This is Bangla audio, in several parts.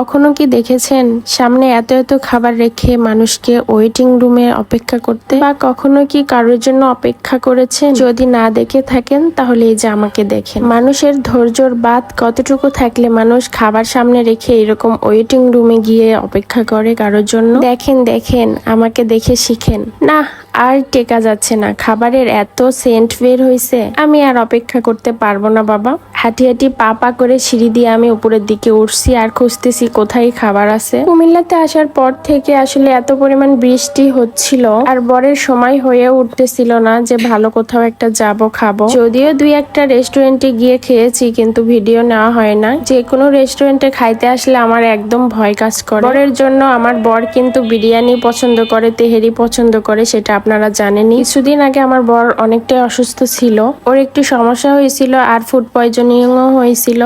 কখনো কি দেখেছেন সামনে এত এত খাবার রেখে মানুষকে ওয়েটিং রুমে অপেক্ষা করতে? বা কখনো কি কারোর জন্য অপেক্ষা করেছেন? যদি না দেখে থাকেন, তাহলে এই যে আমাকে দেখেন। মানুষের ধৈর্যর বাদ কতটুকু থাকলে মানুষ খাবার সামনে রেখে এরকম ওয়েটিং রুমে গিয়ে অপেক্ষা করে কারোর জন্য? দেখেন দেখেন, আমাকে দেখে শিখেন। না, আর টেকা যাচ্ছে না। খাবারের এত সেন্ট বের হয়েছে আমি আর অপেক্ষা করতে পারব না, বাবা। হাঁটি হাঁটি পা পা করে সিঁড়ি দিয়ে আমি উপরের দিকে উঠছি আর খুঁজতেছি কোথায় খাবার আছে। কুমিল্লাতে আসার পর থেকে আসলে এত পরিমাণ বৃষ্টি হচ্ছিল আর বরের সময় হয়ে উঠতেছিল না যে ভালো কোথাও একটা যাব, খাব। যদিও দুই একটা রেস্টুরেন্টে গিয়ে খেয়েছি, কিন্তু ভিডিও নেওয়া হয় না। যে কোনো রেস্টুরেন্টে খাইতে আসলে আমার একদম ভয় কাজ করে। বরের জন্য আমার বর কিন্তু বিরিয়ানি পছন্দ করে, তেহেরি পছন্দ করে, সেটা আপনারা জানেনই। কিছুদিন আগে আমার বর অনেকটাই অসুস্থ ছিল। ওর একটু সমস্যা হয়েছিল আর ফুড পয়জনিংও হয়েছিল।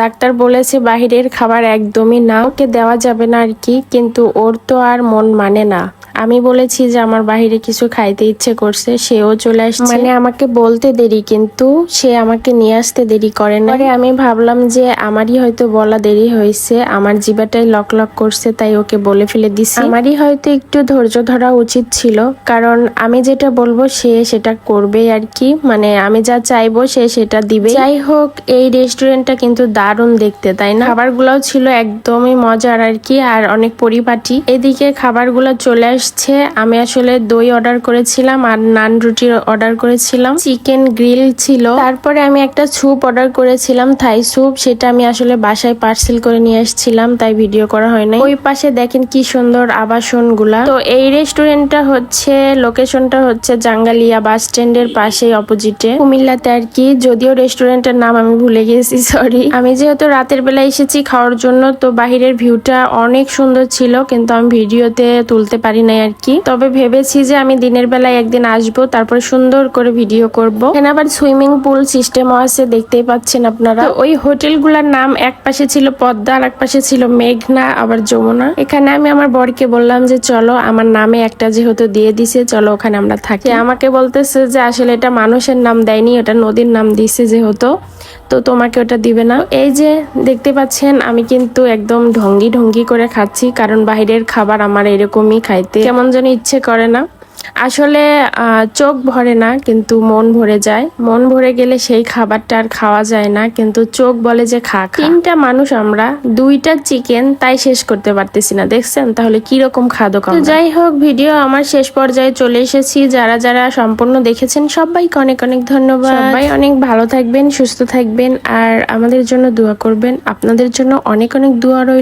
ডাক্তার বলেছে, বাহিরের খাবার একদমই না। ওকে দেওয়া যাবে না আর কি, কিন্তু ওর তো আর মন মানে না। আমি বলেছি যে আমার বাহিরে কিছু খাইতে ইচ্ছে করছে সেও চলে আসছে। মানে আমাকে বলতে দেরি কিন্তু সে আমাকে নিয়ে আসতে দেরি করে না। আমি ভাবলাম যে আমারই হয়তো বলা দেরি হয়েছে আমার জিবাটাই লক লক করছে তাই ওকে বলে ফেলে দিছি। আমারই হয়তো একটু ধৈর্য ধরা উচিত ছিল কারণ আমি যেটা বলব সে সেটা করবে আর কি। মানে আমি যা চাইব সে সেটা দিবে। যাই হোক এই রেস্টুরেন্টটা কিন্তু দারুণ দেখতে তাই না? খাবারগুলোও ছিল একদমই মজার আর কি আর অনেক পরিপাটি। এদিকে খাবারগুলো চলে আসছে। আমি আসলে দই অর্ডার করেছিলাম আর নান রুটি অর্ডার করেছিলাম। চিকেন গ্রিল ছিল। তারপরে আমি একটা স্যুপ অর্ডার করেছিলাম থাই স্যুপ সেটা আমি আসলে বাসায় পার্সেল করে নিয়ে এসেছিলাম তাই ভিডিও করা হয় নাই। ওই পাশে দেখেন কি সুন্দর আবাসনগুলা তো এই রেস্টুরেন্টটা হচ্ছে লোকেশনটা হচ্ছে জাঙ্গালিয়া বাস স্ট্যান্ডের পাশে অপোজিটে কুমিল্লাতে আর কি, যদিও রেস্টুরেন্টের নাম আমি ভুলে গেছি সরি আমি যেহেতু রাতের বেলা এসেছি খাওয়ার জন্য, তো বাহিরের ভিউটা অনেক সুন্দর ছিল, কিন্তু আমি ভিডিওতে তুলতে পারি নাই আর কি। তবে ভেবেছি যে আমি দিনের বেলায় একদিন আসব, তারপরে সুন্দর করে ভিডিও করব। এখানে আবার সুইমিং পুল সিস্টেমও আছে, দেখতেই পাচ্ছেন আপনারা। ওই হোটেলগুলোর নাম এক পাশে ছিল পদ্মা, আর এক পাশে ছিল মেঘনা, আবার যমুনা। এখানে আমি আমার বরকে বললাম যে, চলো, আমার নামে একটা যেহেতু দিয়ে দিছে, চলো ওখানে আমরা থাকি। আমাকে বলতেছে যে, আসলে এটা মানুষের নাম দেয়নি, এটা নদীর নাম দিছে যেহেতু। তো তোমাকে ওটা দিবে না। এই যে দেখতে পাচ্ছেন, আমি কিন্তু একদম ঢঙ্গি ঢঙ্গি করে খাচ্ছি, কারণ বাইরের খাবার আমার এরকমই খাইতে কেমন যেন ইচ্ছে করে না। আসলে চোখ ভরে না কিন্তু মন ভরে যায়। মন ভরে গেলে সেই খাবারটা আর খাওয়া যায় না কিন্তু চোখ বলে যে খা। তিনটা মানুষ আমরা দুইটা চিকেন তাই শেষ করতে পারতেছি না দেখছেন? তাহলে কি রকম খাদ্য কম যাই হোক ভিডিও আমার শেষ পর্যায়ে চলে এসেছি। যারা যারা সম্পূর্ণ দেখেছেন সবাইকে অনেক অনেক ধন্যবাদ। সবাই অনেক ভালো থাকবেন সুস্থ থাকবেন আর আমাদের জন্য দোয়া করবেন। আপনাদের জন্য অনেক অনেক দোয়া রইল